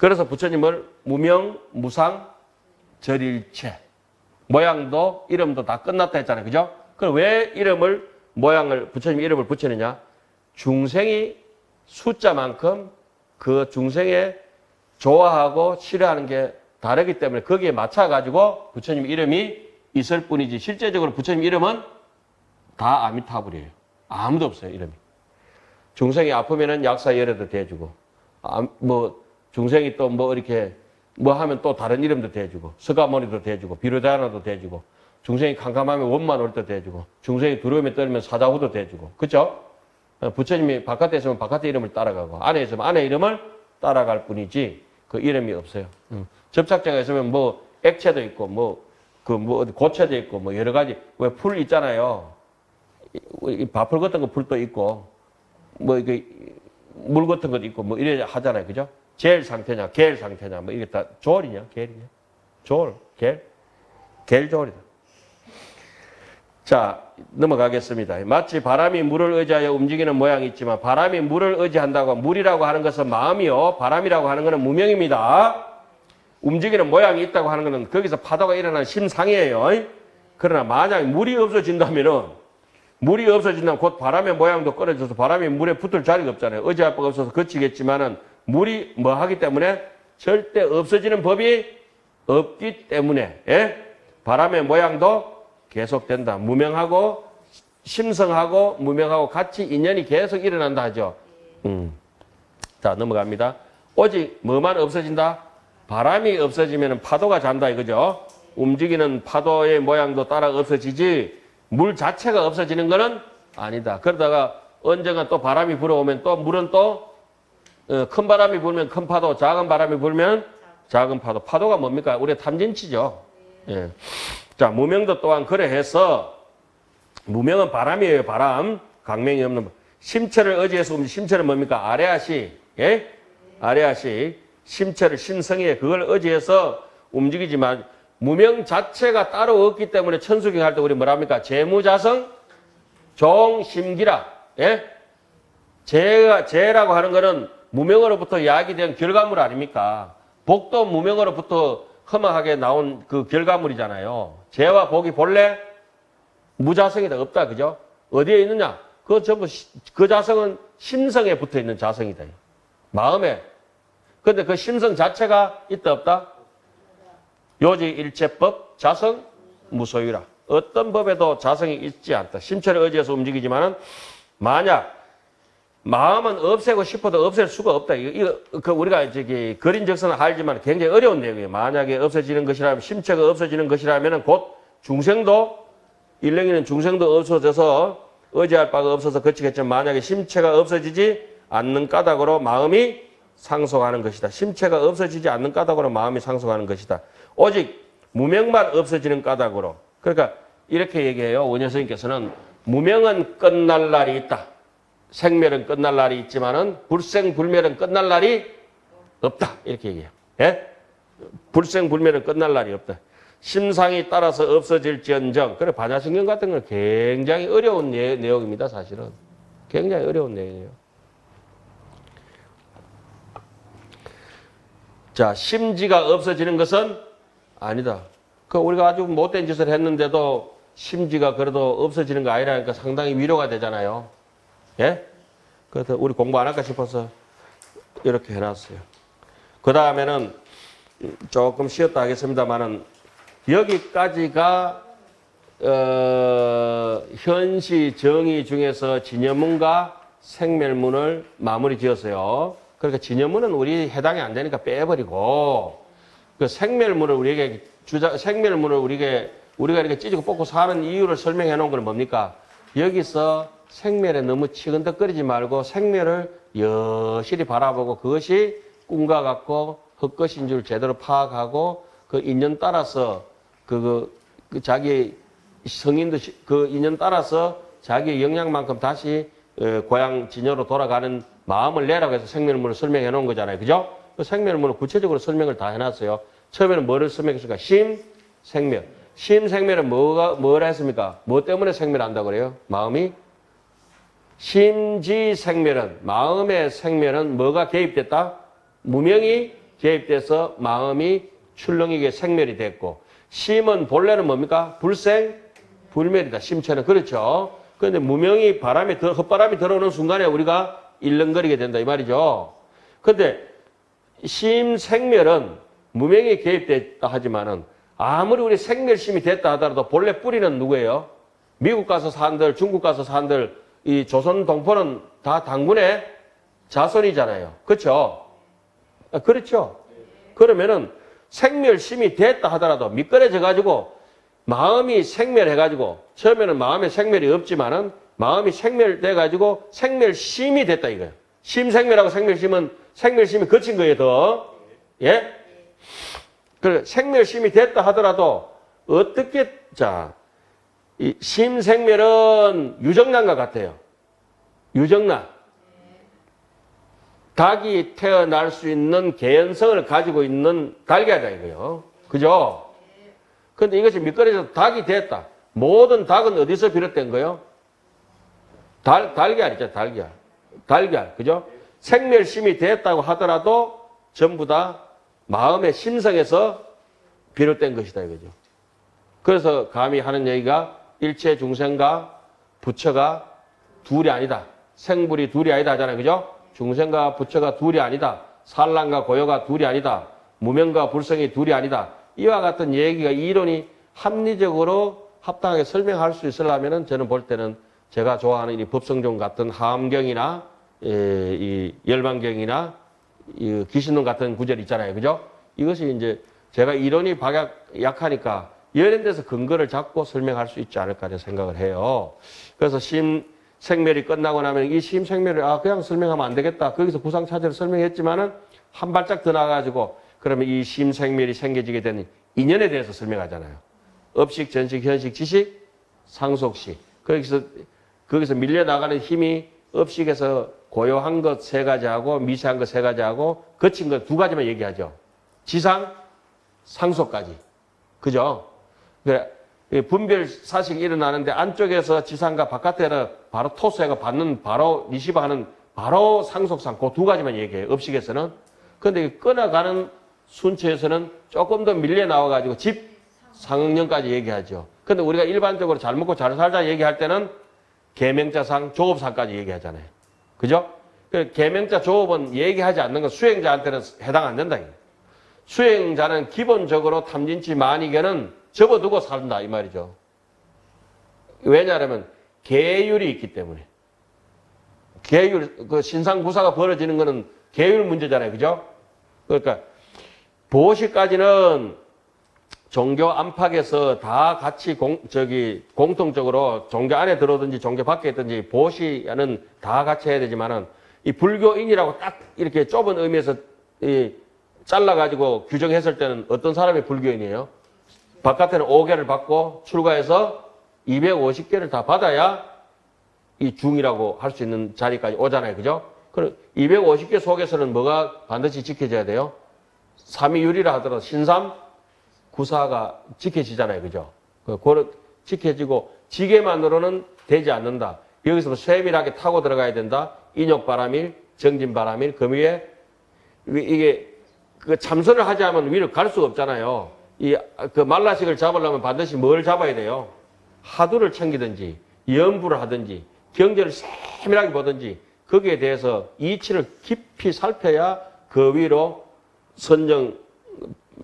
그래서 부처님을 무명, 무상, 절일체. 모양도 이름도 다 끝났다 했잖아요. 그죠? 그럼 왜 이름을 모양을 부처님 이름을 붙이느냐? 중생이 숫자만큼 그 중생의 좋아하고 싫어하는 게 다르기 때문에 거기에 맞춰 가지고 부처님 이름이 있을 뿐이지 실제적으로 부처님 이름은 다 아미타불이에요. 아무도 없어요, 이름이. 중생이 아프면은 약사 열에도 대주고, 아, 뭐, 중생이 또 뭐 이렇게 뭐 하면 또 다른 이름도 대주고, 서가모니도 대주고, 비로자나도 대주고, 중생이 캄캄하면 원만 올때 대주고, 중생이 두려움에 떨면 사자후도 대주고? 어, 부처님이 바깥에 있으면 바깥의 이름을 따라가고, 안에 있으면 안의 이름을 따라갈 뿐이지, 그 이름이 없어요. 음. 접착제가 있으면 뭐, 액체도 있고, 뭐, 그 뭐, 고체도 있고, 뭐, 여러 가지, 왜 풀 있잖아요. 바풀 같은 거 풀도 있고, 뭐, 이게, 물 같은 것도 있고, 뭐, 이래 하잖아요. 그죠? 젤 상태냐, 겔 상태냐, 뭐, 이게 다 조얼이냐, 겔이냐? 조얼, 겔? 겔 조얼이다. 자, 넘어가겠습니다. 마치 바람이 물을 의지하여 움직이는 모양이 있지만, 바람이 물을 의지한다고, 물이라고 하는 것은 마음이요, 바람이라고 하는 것은 무명입니다. 움직이는 모양이 있다고 하는 것은 거기서 파도가 일어나는 심상이에요. 그러나 만약 물이 없어진다면은 물이 없어진다면 곧 바람의 모양도 끊어져서 바람이 물에 붙을 자리가 없잖아요. 의지할 바가 없어서 거치겠지만은 물이 뭐 하기 때문에 절대 없어지는 법이 없기 때문에 예? 바람의 모양도 계속된다. 무명하고 심성하고 무명하고 같이 인연이 계속 일어난다 하죠. 음. 자 넘어갑니다. 오직 뭐만 없어진다? 바람이 없어지면 파도가 잔다 이거죠. 움직이는 파도의 모양도 따라 없어지지 물 자체가 없어지는 것은 아니다. 그러다가 언젠가 또 바람이 불어오면 또 물은 또 어, 큰 바람이 불면 큰 파도, 작은 바람이 불면 작은 파도. 파도가 뭡니까? 우리 탐진치죠. 예. 자, 무명도 또한 그래 해서 무명은 바람이에요, 바람. 강명이 없는 바- 심체를 의지해서 움직 심체는 뭡니까? 아래아시. 예? 아래아시. 심체를 신성에 그걸 의지해서 움직이지만 무명 자체가 따로 없기 때문에 천수경 할 때 우리 뭐랍니까? 재무자성 종심기라. 예? 재가 재라고 하는 거는 무명으로부터 야기된 결과물 아닙니까? 복도 무명으로부터 험하게 나온 그 결과물이잖아요. 재와 복이 본래 무자성이다 없다 그죠? 어디에 있느냐? 그 전부 시- 그 자성은 심성에 붙어 있는 자성이다. 마음에. 근데 그 심성 자체가 있다 없다? 요지 일체법 자성 무소유라. 어떤 법에도 자성이 있지 않다. 심체를 의지해서 움직이지만은 만약 마음은 없애고 싶어도 없앨 수가 없다. 이거, 이거 그 우리가 저기 그린 적선은 알지만 굉장히 어려운 내용이에요. 만약에 없어지는 것이라면 심체가 없어지는 것이라면은 곧 중생도 일렁이는 중생도 없어져서 의지할 바가 없어서 거치겠지만 만약에 심체가 없어지지 않는 까닭으로 마음이 상속하는 것이다. 심체가 없어지지 않는 까닭으로 마음이 상속하는 것이다. 오직 무명만 없어지는 까닭으로. 그러니까 이렇게 얘기해요. 원효 선생님께서는 무명은 끝날 날이 있다. 생멸은 끝날 날이 있지만은 불생 불멸은 끝날 날이 없다. 이렇게 얘기해요. 예? 불생 불멸은 끝날 날이 없다. 심상이 따라서 없어질지언정. 그래 반야신경 같은 건 굉장히 어려운 내, 내용입니다. 사실은 굉장히 어려운 내용이에요. 자 심지가 없어지는 것은 아니다. 그 우리가 아주 못된 짓을 했는데도 심지가 그래도 없어지는 거 아니라니까 상당히 위로가 되잖아요. 예? 그래서 우리 공부 안 할까 싶어서 이렇게 해놨어요. 그 다음에는 조금 쉬었다 하겠습니다만은 여기까지가 어, 현시 정의 중에서 진여문과 생멸문을 마무리 지었어요. 그러니까 진여문은 우리 해당이 안 되니까 빼버리고 그 생멸문을 우리에게 주자 생멸문을 우리에게 우리가 이렇게 찢고 뽑고 사는 이유를 설명해 놓은 건 뭡니까? 여기서 생멸에 너무 치근덕거리지 말고 생멸을 여실히 바라보고 그것이 꿈과 같고 헛것인 줄 제대로 파악하고 그 인연 따라서 그, 그, 그 자기 성인도 시- 그 인연 따라서 자기 역량만큼 다시 어, 고향 진여로 돌아가는 마음을 내라고 해서 생멸문을 설명해 놓은 거잖아요. 그죠? 그 생멸문을 구체적으로 설명을 다 해놨어요. 처음에는 뭐를 설명했을까? 심, 생멸. 심, 생멸은 뭐가, 뭘 했습니까? 뭐 때문에 생멸한다고 그래요? 마음이? 심지 생멸은, 마음의 생멸은 뭐가 개입됐다? 무명이 개입돼서 마음이 출렁이게 생멸이 됐고 심은 본래는 뭡니까? 불생 불멸이다. 심체는 그렇죠. 그런데 무명이 바람이 들- 헛바람이 들어오는 순간에 우리가 일렁거리게 된다 이 말이죠. 근데 심생멸은 무명이 개입됐다 하지만은 아무리 우리 생멸심이 됐다 하더라도 본래 뿌리는 누구예요? 미국 가서 산들, 중국 가서 산들, 이 조선 동포는 다 당군의 자손이잖아요. 그렇죠? 아, 그렇죠. 그러면은 생멸심이 됐다 하더라도 미끄러져 가지고 마음이 생멸해 가지고 처음에는 마음에 생멸이 없지만은 마음이 생멸돼 가지고 생멸심이 됐다 이거예요. 심생멸하고 생멸심은 생멸심이 거친 거예요, 더. 예? 그 생멸심이 됐다 하더라도 어떻게 자, 이 심생멸은 유정란과 같아요. 유정란. 닭이 태어날 수 있는 개연성을 가지고 있는 달걀이다 이거요. 그죠? 근데 이것이 미끄러져서 닭이 됐다. 모든 닭은 어디서 비롯된 거요? 달, 달걀이죠, 달걀. 달걀. 그죠? 생멸심이 됐다고 하더라도 전부 다 마음의 심성에서 비롯된 것이다 이거죠. 그래서 감히 하는 얘기가 일체 중생과 부처가 둘이 아니다. 생불이 둘이 아니다 하잖아요. 그죠? 중생과 부처가 둘이 아니다. 산란과 고요가 둘이 아니다. 무명과 불성이 둘이 아니다. 이와 같은 얘기가 이론이 합리적으로 합당하게 설명할 수 있으려면은 저는 볼 때는 제가 좋아하는 이 법성종 같은 하암경이나 예, 이 열반경이나 이 기신론 같은 구절 있잖아요. 그죠? 이것이 이제 제가 이론이 박약 약하니까 이런 데서 근거를 잡고 설명할 수 있지 않을까 생각을 해요. 그래서 심 생멸이 끝나고 나면 이 심 생멸을 아 그냥 설명하면 안 되겠다. 거기서 구상 차제를 설명했지만은 한 발짝 더 나가가지고 그러면 이 심 생멸이 생겨지게 되는 인연에 대해서 설명하잖아요. 업식, 전식, 현식, 지식, 상속식. 거기서 거기서 밀려 나가는 힘이 업식에서 고요한 것 세 가지하고 미세한 것 세 가지하고 거친 것 두 가지만 얘기하죠. 지상, 상속까지. 그죠? 분별 사식이 일어나는데 안쪽에서 지상과 바깥에는 바로 토수해가 받는 바로 리시버하는 바로 상속상 그 두 가지만 얘기해요. 업식에서는. 근데 끊어가는 순처에서는 조금 더 밀려 나와가지고 집 상응년까지 얘기하죠. 근데 우리가 일반적으로 잘 먹고 잘 살자 얘기할 때는 계명자상 조업상까지 얘기하잖아요. 그죠? 그 계명자 조업은 얘기하지 않는 건 수행자한테는 해당 안 된다. 수행자는 기본적으로 탐진치 만이견은 접어두고 산다 이 말이죠. 왜냐하면 계율이 있기 때문에. 계율 그 신상구사가 벌어지는 거는 계율 문제잖아요. 그죠? 그러니까 보시까지는 종교 안팎에서 다 같이 공, 저기 공통적으로 종교 안에 들어든지 종교 밖에 있든지 보시는 다 같이 해야 되지만은 이 불교인이라고 딱 이렇게 좁은 의미에서 이 잘라가지고 규정했을 때는 어떤 사람이 불교인이에요? 바깥에는 5개를 받고 출가해서 250개를 다 받아야 이 중이라고 할 수 있는 자리까지 오잖아요. 그죠? 그럼 250개 속에서는 뭐가 반드시 지켜져야 돼요? 삼위율이라 하더라도 신삼, 구사가 지켜지잖아요. 그죠? 그, 그 지켜지고 지게만으로는 되지 않는다. 여기서 뭐 쇠밀하게 타고 들어가야 된다. 인욕바람일, 정진바람일, 그 위에 이게 그 참선을 하지 않으면 위로 갈 수가 없잖아요. 이 그 말라식을 잡으려면 반드시 뭘 잡아야 돼요? 하두를 챙기든지 연부를 하든지 경제를 세밀하게 보든지 거기에 대해서 이치를 깊이 살펴야 그 위로 선정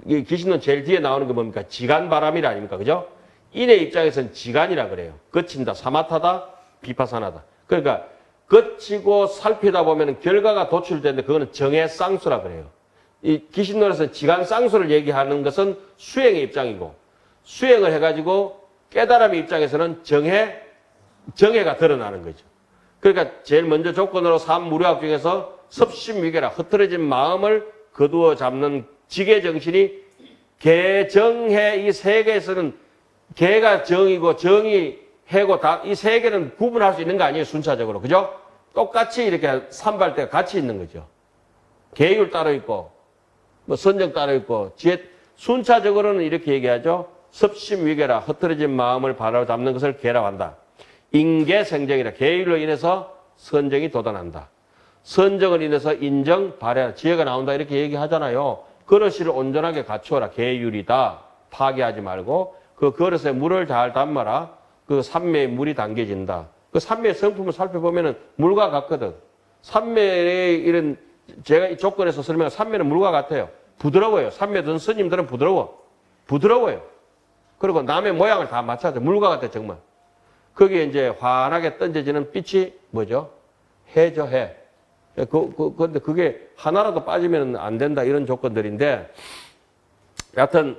이 귀신은 제일 뒤에 나오는 게 뭡니까? 지간바람이라 아닙니까? 그죠? 인의 입장에서는 지간이라 그래요. 거친다, 사마타다, 비파사나다. 그러니까 거치고 살피다 보면 결과가 도출되는데 그거는 정의 쌍수라 그래요. 이 귀신론에서 지간 쌍수를 얘기하는 것은 수행의 입장이고 수행을 해가지고 깨달음의 입장에서는 정해, 정해가 드러나는 거죠. 그러니까 제일 먼저 조건으로 삼무료학 중에서 섭심위계라 흐트러진 마음을 거두어 잡는 지계 정신이 개정해 이 세계에서는 개가 정이고 정이 해고 다 이 세 개는 구분할 수 있는 거 아니에요 순차적으로 그죠? 똑같이 이렇게 산발대가 같이 있는 거죠. 계율 따로 있고 뭐 선정 따로 있고 지혜 순차적으로는 이렇게 얘기하죠. 섭심위계라 흐트러진 마음을 바로 잡는 것을 계라고 한다. 인계생정이라 계율로 인해서 선정이 돋아난다. 선정을 인해서 인정, 발해라. 지혜가 나온다. 이렇게 얘기하잖아요. 그릇을 온전하게 갖추어라. 계율이다. 파괴하지 말고 그 그릇에 물을 잘 담아라. 그 삼매에 물이 담겨진다. 그 삼매의 성품을 살펴보면은 물과 같거든. 삼매의 이런 제가 이 조건에서 설명한 삼매는 물과 같아요. 부드러워요. 삼매 든 스님들은 부드러워. 부드러워요. 그리고 남의 모양을 다 맞춰줘. 물과 같아 정말. 거기에 이제 환하게 던져지는 빛이 뭐죠? 해죠, 해. 그, 그, 근데 그게 하나라도 빠지면 안 된다. 이런 조건들인데, 여하튼,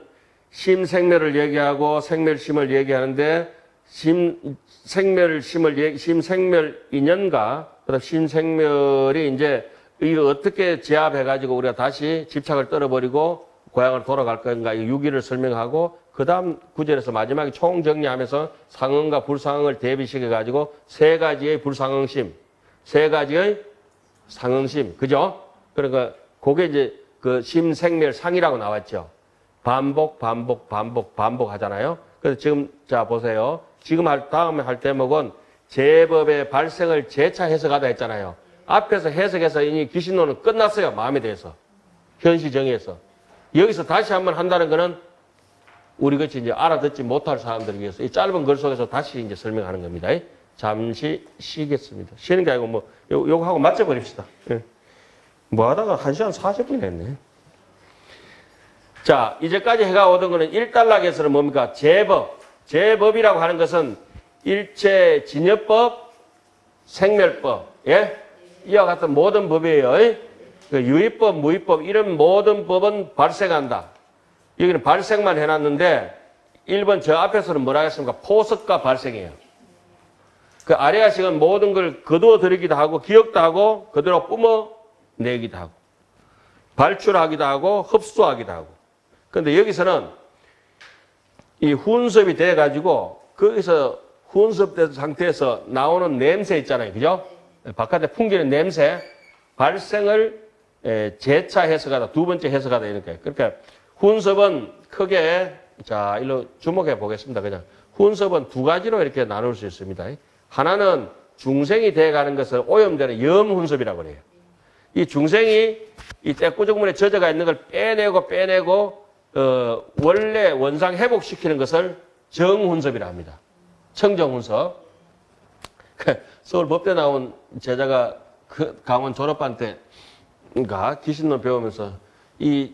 심생멸을 얘기하고 생멸심을 얘기하는데, 심, 생멸심을 심생멸 인연과, 그 다음 심생멸이 이제, 이거 어떻게 제압해가지고 우리가 다시 집착을 떨어버리고 고향을 돌아갈 건가, 이 유기를 설명하고, 그 다음 구절에서 마지막에 총정리하면서 상응과 불상응을 대비시켜가지고 세 가지의 불상응심, 세 가지의 상응심, 그죠? 그러니까 그게 이제 그 심생멸상이라고 나왔죠. 반복, 반복, 반복, 반복 하잖아요. 그래서 지금 자 보세요. 지금 할 다음에 할 대목은 제법의 발생을 재차 해석하다 했잖아요. 앞에서 해석해서 이미 귀신론은 끝났어요. 마음에 대해서. 현시 정의에서. 여기서 다시 한번 한다는 거는 우리 같이 이제 알아듣지 못할 사람들을 위해서 이 짧은 글 속에서 다시 이제 설명하는 겁니다. 잠시 쉬겠습니다. 쉬는 게 아니고 뭐 요, 요거 하고 맞춰버립시다. 예. 뭐 하다가 1시간 40분이 했네. 자, 이제까지 해가 오던 거는 일단락에서는 뭡니까? 제법. 제법이라고 하는 것은 일체 진여법, 생멸법, 예? 이와 같은 모든 법이에요. 예? 그 유의법, 무의법, 이런 모든 법은 발생한다. 여기는 발생만 해놨는데 1번 저 앞에서는 뭐라 했습니까? 포석과 발생이에요. 그 아래아식은 모든 걸 거두어 들이기도 하고 기억도 하고 그대로 뿜어내기도 하고 발출하기도 하고 흡수하기도 하고 근데 여기서는 이 훈섭이 돼가지고 거기서 훈섭된 상태에서 나오는 냄새 있잖아요. 그죠? 바깥에 풍기는 냄새 발생을 에, 재차 해석하다 두 번째 해석하다 이렇게 그러니까 훈섭은 크게 자 일로 주목해 보겠습니다. 그냥 훈섭은 두 가지로 이렇게 나눌 수 있습니다. 하나는 중생이 돼가는 것을 오염되는 염훈섭이라고 그래요. 이 중생이 이 때꾸정문에 젖어가 있는 걸 빼내고 빼내고 어, 원래 원상 회복시키는 것을 정훈섭이라 합니다. 청정훈섭. 서울 법대 나온 제자가 그 강원 졸업반 때가 귀신론 배우면서 이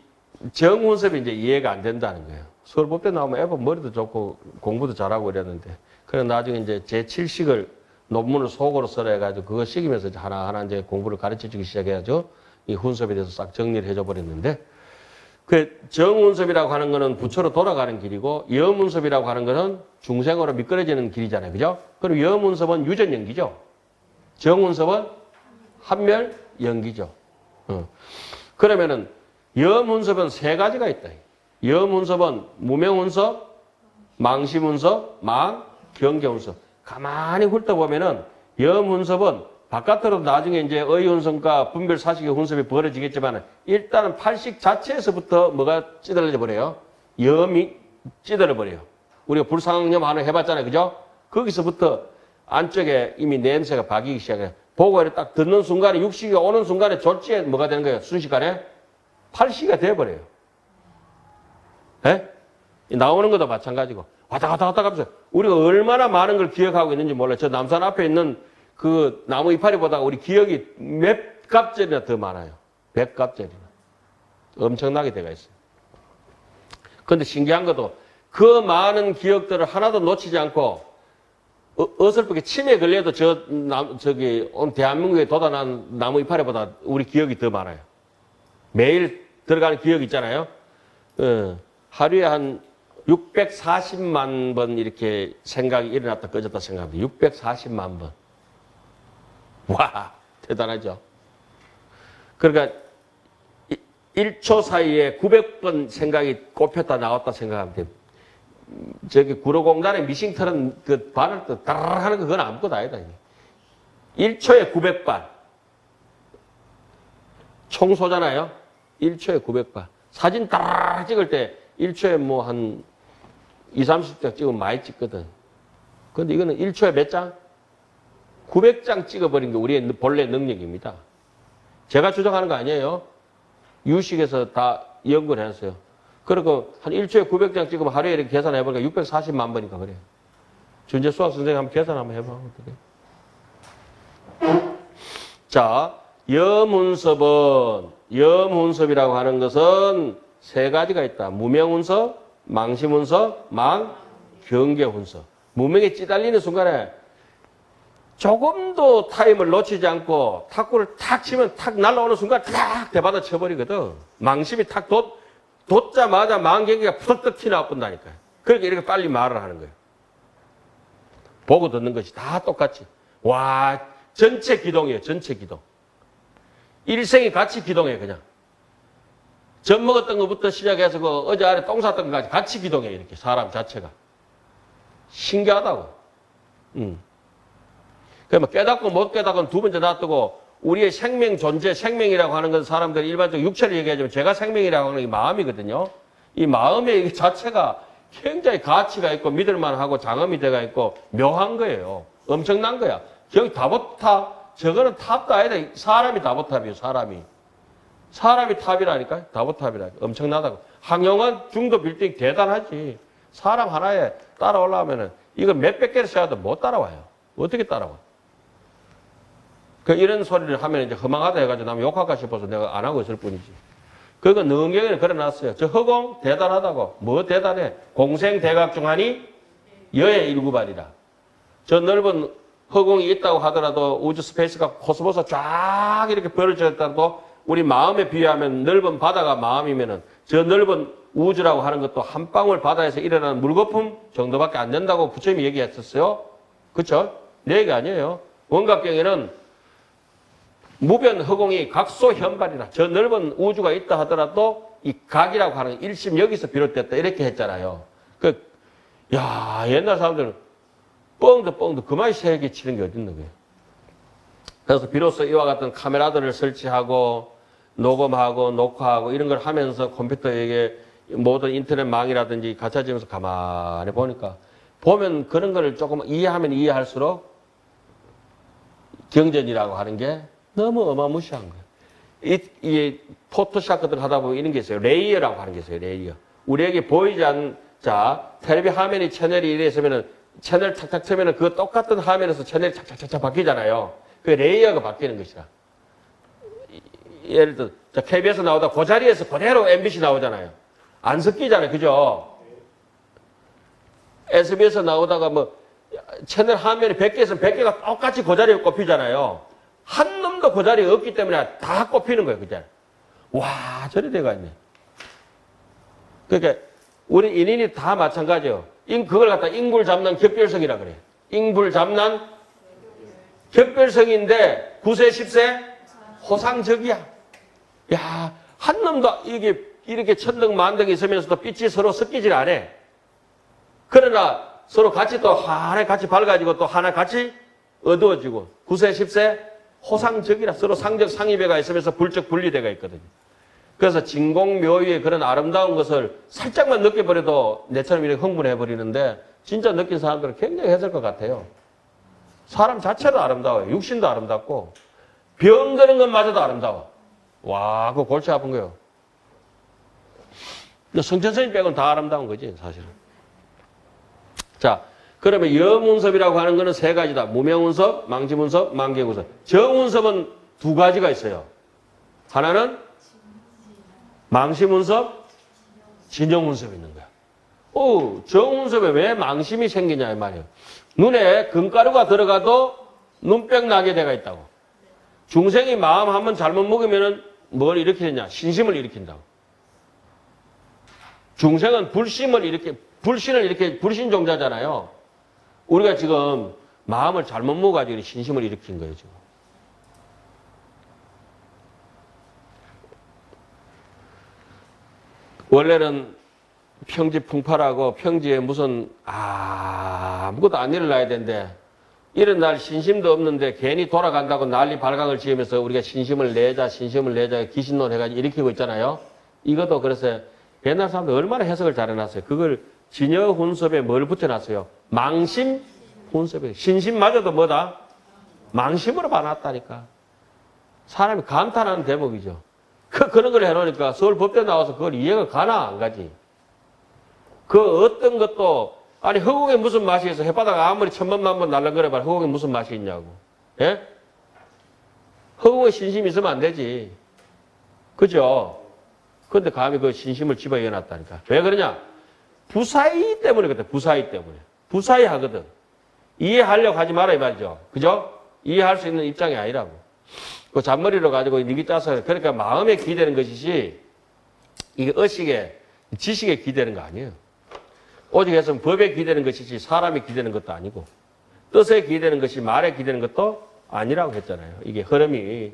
정훈섭이 이제 이해가 안 된다는 거예요. 서울 법대 나오면 애가 머리도 좋고 공부도 잘하고 이랬는데 그래 나중에 이제 제 7식을 논문을 속으로 써라 해가지고 그거 시키면서 하나하나 이제 공부를 가르쳐 주기 시작해야죠. 이 훈섭에 대해서 싹 정리를 해줘 버렸는데 그 정훈섭이라고 하는 거는 부처로 돌아가는 길이고 염훈섭이라고 하는 거는 중생으로 미끄러지는 길이잖아요. 그죠? 그리고 염훈섭은 유전연기죠. 정훈섭은 한멸 연기죠. 어. 그러면은 염훈섭은 세 가지가 있다. 염훈섭은 무명훈섭, 망심훈섭, 망, 경계훈섭. 가만히 훑어보면은 염훈섭은 바깥으로 나중에 이제 의훈섭과 분별 사식의 훈섭이 벌어지겠지만 일단은 팔식 자체에서부터 뭐가 찌들어져 버려요. 염이 찌들어 버려요. 우리가 불상염 하나 해봤잖아요. 그죠? 거기서부터 안쪽에 이미 냄새가 박이기 시작해요. 보고 이렇게 딱 듣는 순간에 육식이 오는 순간에 졸지에 뭐가 되는 거예요? 순식간에 팔식이 돼버려요. 에? 나오는 것도 마찬가지고 왔다 갔다 왔다 가면서 우리가 얼마나 많은 걸 기억하고 있는지 몰라요. 저 남산 앞에 있는 그 나무 이파리 보다 우리 기억이 몇 갑절이나 더 많아요. 백 갑절이나. 엄청나게 돼가 있어요. 그런데 신기한 것도 그 많은 기억들을 하나도 놓치지 않고 어, 어설프게 침에 걸려도 저, 남, 저기, 오늘 대한민국에 돋아난 나무 이파리보다 우리 기억이 더 많아요. 매일 들어가는 기억 있잖아요. 어, 하루에 한 640만 번 이렇게 생각이 일어났다 꺼졌다 생각합니다. 640만 번. 와, 대단하죠. 그러니까 1초 사이에 900번 생각이 꼽혔다 나왔다 생각하면 돼요. 저기 구로공단의 미싱털은 그 바늘 또 따르르 하는 거 그건 아무것도 아니다. 1초에 900발. 청소잖아요. 1초에 900발. 사진 따르르 찍을 때 1초에 뭐 한 2, 30장 찍으면 많이 찍거든. 근데 이거는 1초에 몇 장? 900장 찍어버린 게 우리의 본래 능력입니다. 제가 주장하는 거 아니에요. 유식에서 다 연구를 했어요. 그리고 한 일주일에 900장 찍으면 하루에 이렇게 계산해보니까 640만 번이니까 그래요. 준재 수학 선생님 한번 계산 한번 해봐. 자, 염운섭은, 염운섭이라고 하는 것은 세 가지가 있다. 무명운섭, 망심운섭, 망, 경계운섭. 무명에 찌달리는 순간에 조금도 타임을 놓치지 않고 탁구를 탁 치면 탁 날라오는 순간 탁 대받아 쳐버리거든. 망심이 탁 돋, 돋자마자 망경기가 푸덕떡 튀어나온다니까요. 그러니까 이렇게 빨리 말을 하는 거예요. 보고 듣는 것이 다 똑같이. 와, 전체 기동이에요. 전체 기동. 일생이 같이 기동해 그냥. 젖 먹었던 것부터 시작해서 그 어제 아래 똥 쌌던 것까지 같이 기동해 이렇게 사람 자체가. 신기하다고. 음. 그러면 깨닫고 못 깨닫고는 두 번째 놔두고 우리의 생명 존재, 생명이라고 하는 건 사람들이 일반적으로 육체를 얘기하지만 제가 생명이라고 하는 게 마음이거든요. 이 마음의 이 자체가 굉장히 가치가 있고 믿을만하고 장엄이 돼가 있고 묘한 거예요. 엄청난 거야. 여기 다보탑, 저거는 탑도 아니다. 사람이 다보탑이에요, 사람이. 사람이 탑이라니까? 다보탑이라니까. 엄청나다고. 항용은 중도 빌딩 대단하지. 사람 하나에 따라 올라오면은 이거 몇백 개를 씌워도 못 따라와요. 어떻게 따라와? 그 이런 소리를 하면 이제 허망하다 해가지고 나면 욕할까 싶어서 내가 안 하고 있을 뿐이지. 그거 능경에는 그려놨어요. 저 허공 대단하다고. 뭐 대단해? 공생 대각 중하니 여의 일구발이라. 저 넓은 허공이 있다고 하더라도 우주 스페이스가 코스모스 쫙 이렇게 벌어져 있다고 우리 마음에 비유하면 넓은 바다가 마음이면은 저 넓은 우주라고 하는 것도 한 방울 바다에서 일어나는 물거품 정도밖에 안 된다고 부처님이 얘기했었어요. 그쵸? 내 얘기 아니에요. 원각경에는 무변 허공이 각소 현발이라 저 넓은 우주가 있다 하더라도 이 각이라고 하는 일심 여기서 비롯됐다 이렇게 했잖아요. 그, 야 옛날 사람들은 뻥도 뻥도 그만 세게 치는 게 어딨는 거예요. 그래서 비로소 이와 같은 카메라들을 설치하고 녹음하고 녹화하고 이런 걸 하면서 컴퓨터에게 모든 인터넷망이라든지 갖춰지면서 가만히 보니까 보면 그런 걸 조금 이해하면 이해할수록 경전이라고 하는 게 너무 어마무시한 거예요. 이, 이 포토샵 같은 거 하다 보면 이런 게 있어요. 레이어라고 하는 게 있어요. 레이어. 우리에게 보이지 않는 자 텔레비 화면이 채널이 이래 있으면은 채널 탁탁 치면은 그 똑같은 화면에서 채널이 착착착착 바뀌잖아요. 그 레이어가 바뀌는 것이라. 이- 예를 들어 자, KBS 나오다 그 자리에서 그대로 MBC 나오잖아요. 안 섞이잖아요. 그죠? SBS 나오다가 뭐 채널 화면이 100개에서 100개가 똑같이 그 자리에 꼽히잖아요. 한 놈도 그 자리에 없기 때문에 다 꼽히는 거예요. 그죠? 와, 저리 돼가 있네. 그러니까 우리 인인이 다 마찬가지예요. 인, 그걸 갖다 인굴 잡난 격별성이라 그래. 인굴 잡난 격별성인데 9세, 10세 호상적이야. 야, 한 놈도 이게 이렇게 천등 만등이 있으면서도 빛이 서로 섞이질 않아. 그러나 서로 같이 또 하나 같이 밝아지고 또 하나 같이 어두워지고 9세, 10세 호상적이라 서로 상적 상위배가 있으면서 불적 분리대가 있거든요. 그래서 진공묘유의 그런 아름다운 것을 살짝만 느껴버려도 내처럼 이렇게 흥분해 버리는데 진짜 느낀 사람들은 굉장히 했을 것 같아요. 사람 자체도 아름다워요. 육신도 아름답고 병 드는 것마저도 아름다워. 와, 그거 골치 아픈 거예요. 근데 성천선이 빼고는 다 아름다운 거지, 사실은. 자, 그러면 염운섭이라고 하는 거는 세 가지다. 무명운섭, 망지운섭, 만개운섭. 정운섭은 두 가지가 있어요. 하나는 망심운섭, 진영운섭이 있는 거야. 오, 정운섭에 왜 망심이 생기냐, 이 말이에요. 눈에 금가루가 들어가도 눈병 나게 돼가 있다고. 중생이 마음 한번 잘못 먹으면은 뭘 일으키느냐? 신심을 일으킨다고. 중생은 불심을 이렇게, 불신을 이렇게, 불신 종자잖아요. 우리가 지금 마음을 잘못 먹어가지고 신심을 일으킨 거예요, 지금. 원래는 평지 풍파라고 평지에 무슨 아무것도 안 일어나야 되는데 이런 날 신심도 없는데 괜히 돌아간다고 난리 발광을 지으면서 우리가 신심을 내자 신심을 내자 귀신론 해가지고 일으키고 있잖아요. 이것도 그래서 옛날 사람들 얼마나 해석을 잘 해놨어요. 그걸 진여 혼섭에 뭘 붙여놨어요. 망심 혼섭에 신심마저도 뭐다? 망심으로 봐놨다니까. 사람이 감탄하는 대목이죠. 그, 그런 걸 해놓으니까 서울 법대 나와서 그걸 이해가 가나 안 가지. 그 어떤 것도 아니 허공에 무슨 맛이 있어 햇바닥 아무리 천번만번 날랑거려봐 허공에 무슨 맛이 있냐고. 예? 허공에 신심이 있으면 안 되지. 그죠? 근데 감히 그 신심을 집어 이어놨다니까. 왜 그러냐? 부사이 때문에 그래. 부사이 때문에. 부사이 하거든. 이해하려고 하지 마라 이 말이죠. 그죠? 이해할 수 있는 입장이 아니라고. 그 잔머리로 가지고 니기 짜서 그러니까 마음에 기대는 것이지 이게 의식에 지식에 기대는 거 아니에요. 오직 해서 법에 기대는 것이지 사람이 기대는 것도 아니고 뜻에 기대는 것이 말에 기대는 것도 아니라고 했잖아요. 이게 흐름이.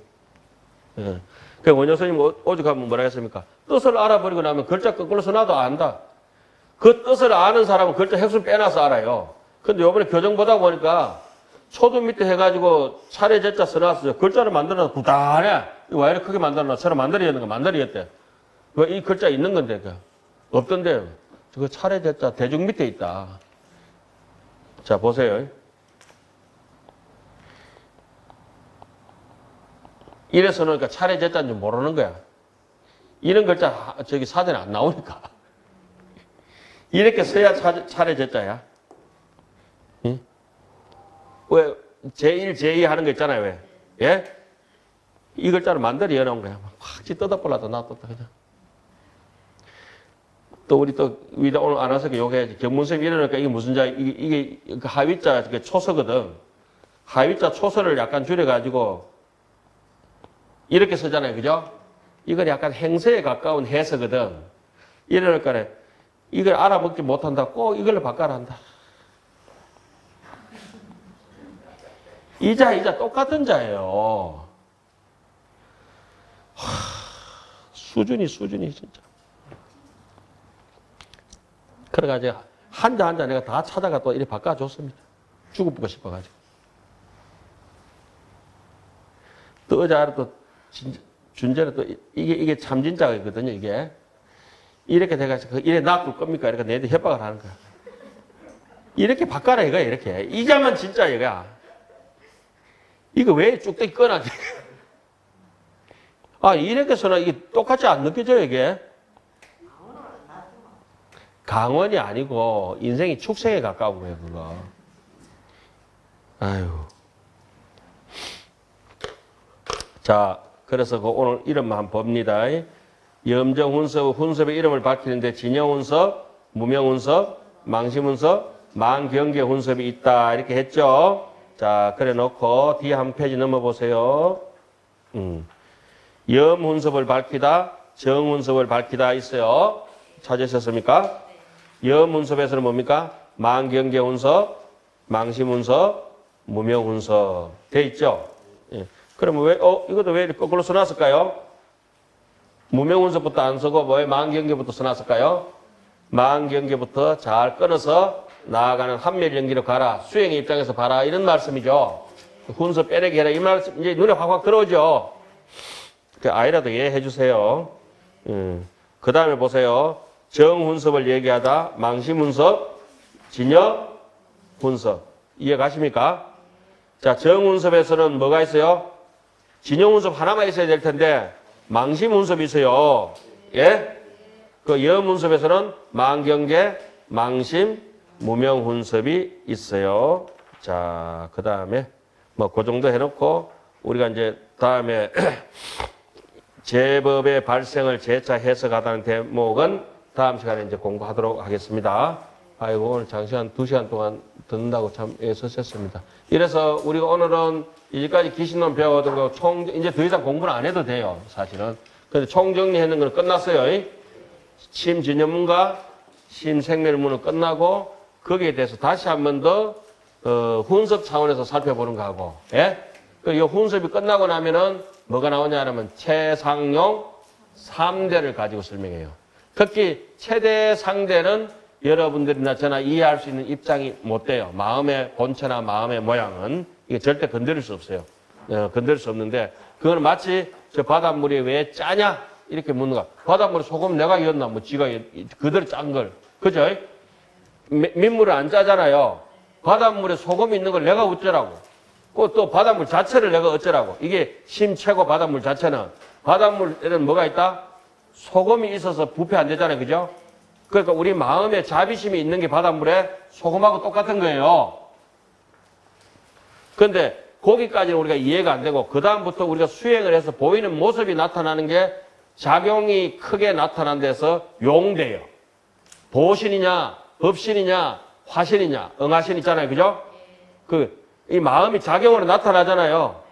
예. 그 원효스님 오직 하면 뭐라 했습니까? 뜻을 알아버리고 나면 글자 거꾸로 써놔도 안다. 그 뜻을 아는 사람은 글자 핵수 빼놔서 알아요. 근데 요번에 교정 보다 보니까 초도 밑에 해가지고 차례 제자 써놨어요. 글자를 만들어놔 구단해. 이거 왜 이렇게 크게 만들어놔? 새로 만들어야 되는 거 만들어야겠대. 왜이 글자 있는 건데, 그. 없던데요. 그 차례 제자 대중 밑에 있다. 자, 보세요. 이래서 놓으니까 차례 제자인 줄 모르는 거야. 이런 글자 하- 저기 사전에 안 나오니까. 이렇게 써야 제자야. 응? 왜 제1, 제2 하는 거 있잖아요. 왜? 예? 이 글자를 만들어 이어놓은 거야. 확 뜯어버려도 놔뒀다 그냥. 또 우리 또 위다 오늘 안 와서 욕해야지. 경문쌤 이러니까 이게 무슨 자 이게, 이게 그 하위자 그 초서거든. 하위자 초서를 약간 줄여가지고 이렇게 쓰잖아요. 그죠? 이건 약간 행세에 가까운 해서거든. 이러니까 이걸 알아먹지 못한다. 꼭 이걸로 바꿔라 한다. 이자, 이자 똑같은 자예요. 하, 수준이, 수준이 진짜. 그래가지고 한자 한자 내가 다 찾아가 또 이렇게 바꿔줬습니다. 죽어보고 싶어가지고. 또 어제 또 진짜 준재는 또 이게 이게 참 진짜거든요. 이게 이렇게 돼가지고 이래 놔둘 겁니까? 이렇게 내한테 협박을 하는 거야. 이렇게 바꿔라 이거야 이렇게 이자만 진짜 이거야. 이거 왜 쭉대기 꺼나지? 아 이렇게서는 이게 똑같이 안 느껴져요 이게. 강원이 아니고 인생이 축생에 가까운 거예요 그거. 아유. 자, 그래서 그 오늘 이름만 봅니다. 염정훈섭, 훈섭의 이름을 밝히는데 진영훈섭, 무명훈섭, 망심훈섭, 망경계훈섭이 있다. 이렇게 했죠. 자, 그래 놓고 뒤에 한 페이지 넘어보세요. 음. 염훈섭을 밝히다, 정훈섭을 밝히다 있어요. 찾으셨습니까? 염훈섭에서는 뭡니까? 망경계훈섭, 망심훈섭, 무명훈섭. 돼 있죠? 예. 그러면 왜, 어, 이것도 왜 거꾸로 써놨을까요? 무명운서부터 안 쓰고 왜 만경계부터 써놨을까요? 만경계부터 잘 끊어서 나아가는 한멸연기로 가라. 수행의 입장에서 봐라. 이런 말씀이죠. 훈서 빼내기 해라. 이 말씀 이제 눈에 확확 들어오죠. 그 아이라도 이해해 주세요. 음. 그 다음에 보세요. 정훈섭을 얘기하다 망심훈섭, 진여훈섭. 이해 가십니까? 자, 정훈섭에서는 뭐가 있어요? 진영훈섭 하나만 있어야 될 텐데 망심훈섭이 있어요. 예? 그 여문섭에서는 망경계, 망심, 무명 훈섭이 있어요. 자, 그 다음에 뭐 그 정도 해놓고 우리가 이제 다음에 제법의 발생을 재차 해석하다는 대목은 다음 시간에 이제 공부하도록 하겠습니다. 아이고 오늘 장시간 두 시간 동안 듣는다고 참 애썼습니다. 이래서 우리가 오늘은 이제까지 기신론 배워둔 거총 이제 더 이상 공부는 안 해도 돼요 사실은. 근데 총정리하는 건 끝났어요. 심진여문과 심생멸문은 끝나고 거기에 대해서 다시 한 번 더 어, 훈섭 차원에서 살펴보는 거하고, 예? 그이 훈섭이 끝나고 나면은 뭐가 나오냐 하면 최상용 3대를 가지고 설명해요. 특히 최대 상대는 여러분들이나 저나 이해할 수 있는 입장이 못 돼요. 마음의 본체나 마음의 모양은 이게 절대 건드릴 수 없어요. 어, 건드릴 수 없는데 그거는 마치 저 바닷물이 왜 짜냐 이렇게 묻는 거. 바닷물에 소금 내가 이었나 뭐 지가 그대로 짠 걸. 그죠? 미- 민물을 안 짜잖아요. 바닷물에 소금 있는 걸 내가 어쩌라고. 그또 바닷물 자체를 내가 어쩌라고. 이게 심최고 바닷물 자체는 바닷물에는 뭐가 있다? 소금이 있어서 부패 안 되잖아요. 그죠? 그러니까 우리 마음에 자비심이 있는 게 바닷물에 소금하고 똑같은 거예요. 근데 거기까지는 우리가 이해가 안 되고 그 다음부터 우리가 수행을 해서 보이는 모습이 나타나는 게 작용이 크게 나타난 데서 용돼요. 보신이냐, 법신이냐, 화신이냐, 응화신 있잖아요. 그죠? 그, 이 마음이 작용으로 나타나잖아요.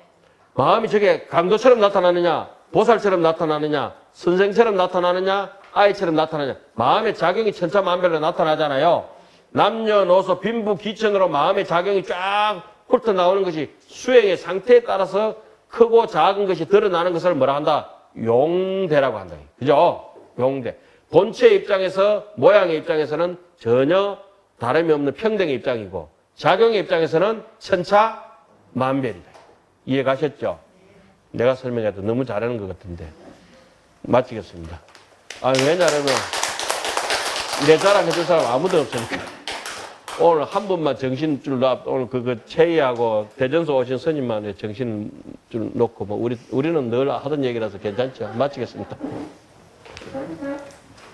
마음이 저게 강도처럼 나타나느냐, 보살처럼 나타나느냐, 선생처럼 나타나느냐, 아이처럼 나타나느냐. 마음의 작용이 천차만별로 나타나잖아요. 남녀노소 빈부 기천으로 마음의 작용이 쫙 훑어 나오는 것이 수행의 상태에 따라서 크고 작은 것이 드러나는 것을 뭐라 한다? 용대라고 한다. 그죠? 용대. 본체 입장에서, 모양의 입장에서는 전혀 다름이 없는 평등의 입장이고, 작용의 입장에서는 천차 만별이다. 이해 가셨죠? 내가 설명해도 너무 잘하는 것 같은데. 마치겠습니다. 아, 왜냐하면, 내 자랑 해줄 사람 아무도 없으니까. 오늘 한 분만 정신줄 놔, 오늘 그, 그, 체이하고 대전소 오신 스님만 정신줄 놓고, 뭐, 우리, 우리는 늘 하던 얘기라서 괜찮죠. 마치겠습니다.